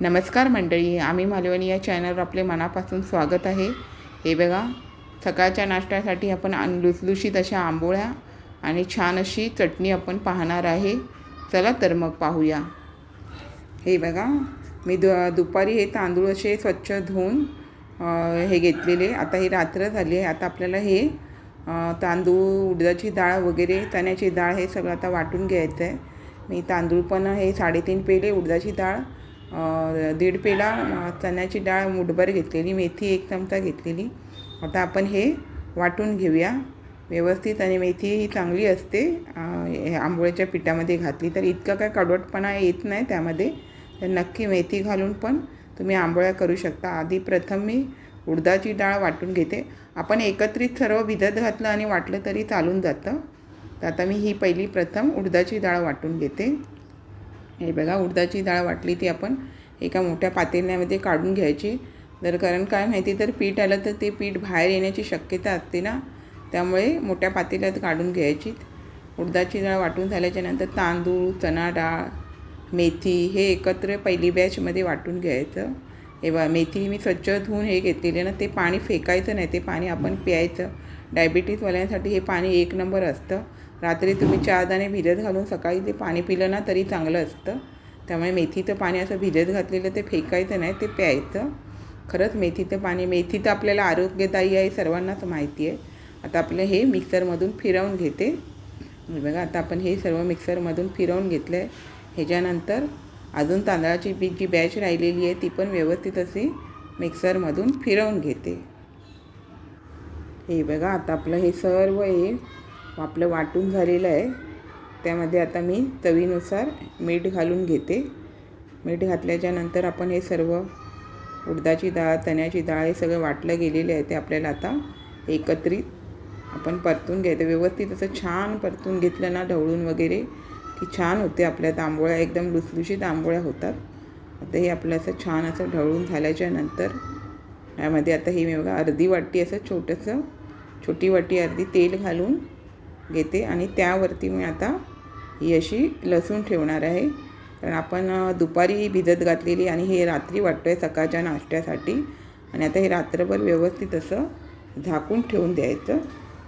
नमस्कार मंडळी आम्ही मालवणी या चॅनलवर आपले मनापासून स्वागत आहे. हे बघा सकाळच्या नाश्त्यासाठी आपण लुसलुशीत अशा आंबोळ्या आणि छान अशी चटणी आपण पाहणार आहे. चला तर मग पाहूया. हे बघा मी दु दुपारी हे तांदूळ असे स्वच्छ धुवून हे घेतलेले. आता हे रात्र झाली आहे. आता आपल्याला हे तांदूळ उडदाची डाळ वगैरे चण्याची डाळ हे सगळं आता वाटून घ्यायचं आहे. मी तांदूळ पण हे साडेतीन पेले उडदाची डाळ दीड पेला चण्याची डाळ मुठभर घेतलेली मेथी एक चमचा घेतलेली. आता आपण हे वाटून घेऊया. व्यवस्थित आणि मेथी ही चांगली असते. आंबोळ्याच्या पिठामध्ये घातली तर इतका काय कडवटपणा येत नाही त्यामध्ये. तर नक्की मेथी घालून पण तुम्ही आंबोळ्या करू शकता. आधी प्रथम मी उडदाची डाळ वाटून घेते. आपण एकत्रित सर्व भिजत घातलं आणि वाटलं तरी चालून जातं. तर आता मी ही पहिली प्रथम उडदाची डाळ वाटून घेते. हे बघा उडदाची डाळ वाटली ती आपण एका मोठ्या पातेल्यामध्ये काढून घ्यायची. जर कारण काय माहिती तर पीठ आलं तर ते पीठ बाहेर येण्याची शक्यता असते ना. त्यामुळे मोठ्या पातेल्यात काढून घ्यायची. उडदाची डाळ वाटून झाल्याच्यानंतर तांदूळ चणा डाळ मेथी हे एकत्र पहिली बॅचमध्ये वाटून घ्यायचं. हे बा मेथी मी स्वच्छ धुवून हे घेतलेली ना ते पाणी फेकायचं नाही ते पाणी आपण प्यायचं. डायबिटीजवाल्यांसाठी हे पाणी एक नंबर असतं. रात्री तुम्ही चार भिजत घालून सकाळी ते पाणी पिलं ना तरी चांगलं असतं. त्यामुळे मेथीचं पाणी असं भिजत घातलेलं ते फेकायचं नाही ते प्यायचं. खरंच मेथीचं पाणी मेथी तर आपल्याला आरोग्यदायी आहे सर्वांनाच माहिती आहे. आता आपलं हे मिक्सरमधून फिरवून घेते. हे बघा आता आपण हे सर्व मिक्सरमधून फिरवून घेतलं आहे ह्याच्यानंतर अजून तांदळाची बी जी बॅच राहिलेली आहे ती पण व्यवस्थित अशी मिक्सरमधून फिरवून घेते. हे बघा आता आपलं हे सर्व हे आपलं वाटून झालेलं आहे. त्यामध्ये आता मी चवीनुसार मीठ घालून घेते. मीठ घातल्याच्या नंतर आपण हे सर्व उडदाची डाळ चण्याची डाळ हे सगळं वाटलं गेलेले आहे ते आपल्याला आता एकत्रित आपण परतून घ्यायचं. व्यवस्थित असं छान परतून घेतलं ना ढवळून वगैरे की छान होते आपल्या आंबोळ्या एकदम लुसलुशीत आंबोळ्या होतात. आता हे आपलं असं छान असं ढवळून झाल्याच्यानंतर यामध्ये आता हे मी बघा अर्धी वाटी असं छोटंसं छोटी वाटी अर्धी तेल घालून घेते आणि त्यावरती मी आता ही अशी लसूण ठेवणार आहे. कारण आपण दुपारी भिजत घातलेली आणि हे रात्री वाटतो आहे सकाळच्या नाश्त्यासाठी. आणि आता हे रात्रभर व्यवस्थित असं झाकून ठेवून द्यायचं.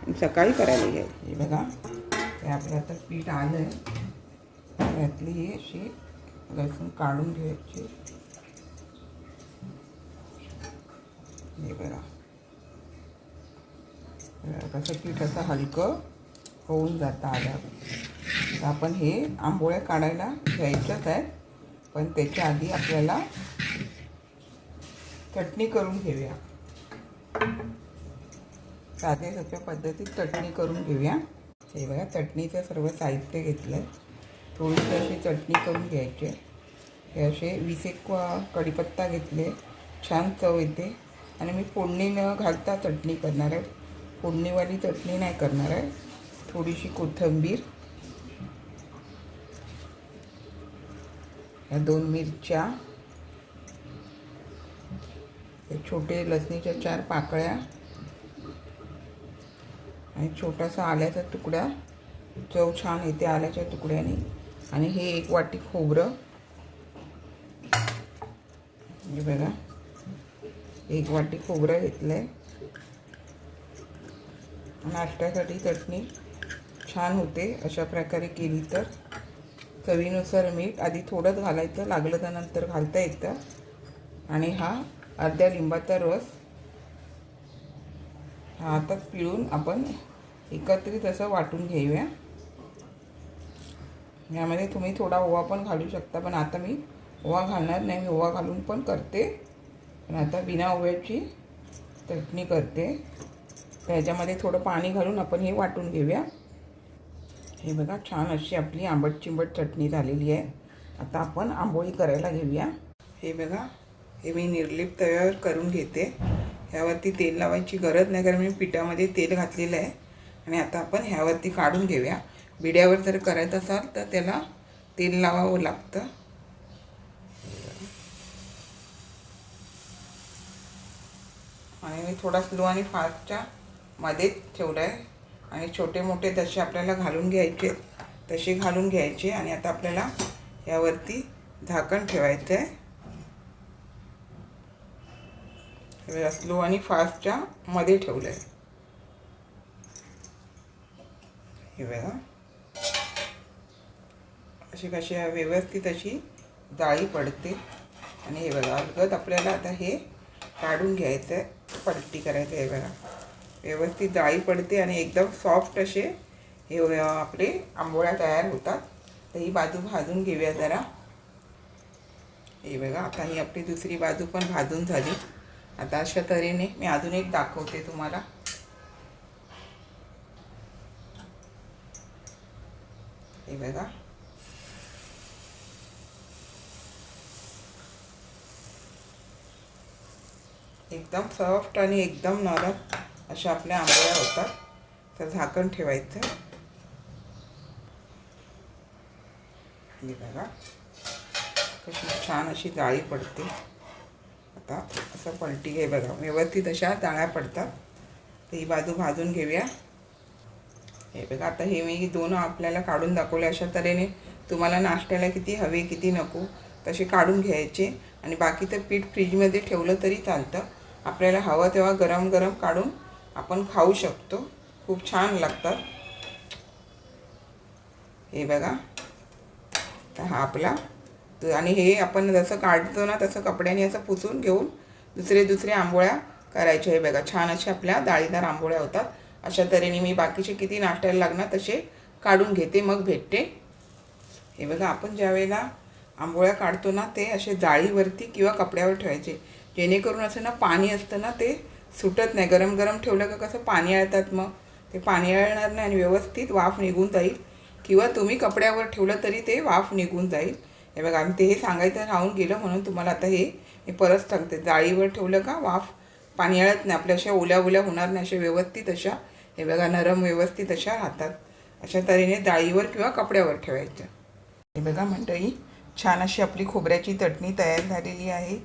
आणि सकाळी करायला घ्यायचं. हे बघा हे आपलं आता पीठ आलं आहे त्यातली ही अशी लसूण काढून घ्यायची. हे बघा कसं पीठ असं हलकं होऊन जातं आल्यावर आपण हे आंबोळ्या काढायला घ्यायच्याच आहेत. पण त्याच्या आधी आपल्याला चटणी करून घेऊया. साध्या सोप्या पद्धतीत चटणी करून घेऊया. हे बघा चटणीचं सर्व साहित्य घेतलं आहे थोडीशी अशी चटणी करून घ्यायची. आहे. हे असे वीस एक कढीपत्ता घेतले. छान चव येते. आणि मी फोडणी न घालता चटणी करणार आहे. फोडणीवाली चटणी नाही करणार आहे. थोडीशी कोथिंबीर. या दोन मिरच्या. छोटे लसणीच्या चार पाकळ्या. आणि छोटासा आल्याचा तुकडा. चव छान येते आल्याच्या तुकड्याने. आणि हे एक वाटी खोबरं. हे बघा. एक वाटी खोबरं घेतलं आहे नाश्त्यासाठी चटणी. छान होते अशा प्रकारे केली तर. चवीनुसार मीठ आधी थोडंच घालायचं लागलं तर नंतर घालता येतं. आणि हा अर्ध्या लिंबाचा रस. हा आता पिळून आपण एकत्रित असं वाटून घेऊया. यामध्ये तुम्ही थोडा ओवा पण घालू शकता पण आता मी ओवा घालणार नाही मी ओवा घालून पण करते. पण आता बिना ओव्याची चटणी करते. तर ह्याच्यामध्ये थोडं पाणी घालून आपण हे वाटून घेऊया. हे बघा छान अशी आपली आंबट चिंबट चटणी झालेली आहे. आता आपण आंबोळी करायला घेऊया. हे बघा हे मी निर्लिप तव्यावर करून घेते. ह्यावरती तेल लावायची गरज नाही कारण मी पिठामध्ये तेल घातलेलं आहे. आणि आता आपण ह्यावरती काढून घेऊया. बिड्यावर जर करायचं असाल तर त्याला तेल लावावं लागतं. आणि मी थोडा स्लो आणि फास्टच्या मध्येच ठेवलं आहे आणि छोटे मोठे जसे आपल्याला घालून घ्यायचे तसे घालून घ्यायचे आणि आता आपल्याला यावरती झाकण ठेवायचं आहे स्लो आणि फास्टच्या मध्ये ठेवलं आहे हे बघा. अशी कशी व्यवस्थित अशी जाळी पडते. आणि हे बघा अलगद आपल्याला आता हे काढून घ्यायचं आहे पलटी करायचं आहे बघा. व्यवस्थित जाळी पडते आणि एकदम सॉफ्ट असे हे आपले आंबोळ्या तयार होतात. तर ही बाजू भाजून घेऊया जरा. हे बघा आता ही आपली दुसरी बाजू पण भाजून झाली. आता अशा तऱ्हेने मी अजून एक दाखवते तुम्हाला. हे बघा. एकदम सॉफ्ट आणि एकदम नरम. अशा आपल्या आंबोळ्या होतात. तर झाकण ठेवायचं. हे बघा. कशी छान अशी जाळी पडते. आता असं पलटी घे बघा व्यवस्थित अशा जाळ्या पडतात. तर ही बाजू भाजून घेऊया. हे बघा आता हे मी दोन आपल्याला काढून दाखवले. अशा तऱ्हेने तुम्हाला नाश्त्याला किती हवे किती नको तसे काढून घ्यायचे. आणि बाकीचं पीठ फ्रीजमध्ये ठेवलं तरी चालतं. आपल्याला हवं तेव्हा गरम गरम काढून आपण खाऊ शकतो. खूप छान लागतात. हे बघा. तर हा आपला. तर आणि हे आपण जसं काढतो ना तसं कपड्याने असं पुसून घेऊन दुसरे दुसरे आंबोळ्या करायच्या हे बघा छान अशा आपल्या डाळीदार आंबोळ्या होतात. अशा तऱ्हेने मी बाकीचे किती नाश्त्याला लागणार तसे काढून घेते मग भेटते. हे बघा आपण ज्या वेळेला आंबोळ्या काढतो ना ते असे जाळीवरती किंवा कपड्यावर ठेवायचे. जेणेकरून असं ना पाणी असतं ना ते सुटत नाही. गरम गरम ठेवलं का कसं पाणी आळतात मग? ते पाणी आळणार नाही आणि व्यवस्थित वाफ निघून जाईल. किंवा तुम्ही कपड्यावर ठेवलं तरी ते वाफ निघून जाईल. हे बघा आम्ही ते हे सांगायचं राहून गेलं म्हणून तुम्हाला आता हे मी परत सांगते. जाळीवर ठेवलं का वाफ पाणी आळत नाही. आपल्या अशा ओल्या ओल्या होणार नाही. अशा व्यवस्थित अशा हे बघा नरम व्यवस्थित अशा राहतात. अशा तऱ्हेने जाळीवर किंवा कपड्यावर ठेवायचं. हे बघा मंडळी छान अशी आपली खोबऱ्याची चटणी तयार झालेली आहे.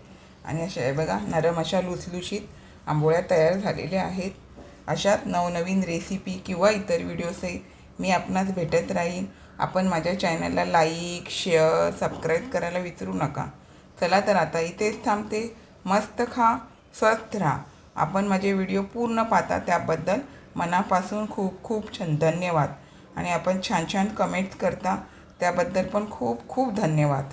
आणि अशा हे बघा नरम अशा लुसलुशीत आंबोळ्या तयार झालेल्या आहेत. अशात नवनवीन रेसिपी किंवा इतर व्हिडिओसहित मी आपणास भेटत राहीन. आपण माझ्या चॅनलला लाईक शेअर सबस्क्राईब करायला विसरू नका. चला तर आता इथेच थांबते. मस्त खा स्वस्थ राहा. आपण माझे व्हिडिओ पूर्ण पाहता त्याबद्दल मनापासून खूप खूप छान धन्यवाद. आणि आपण छान छान कमेंट्स करता त्याबद्दल पण खूप खूप धन्यवाद.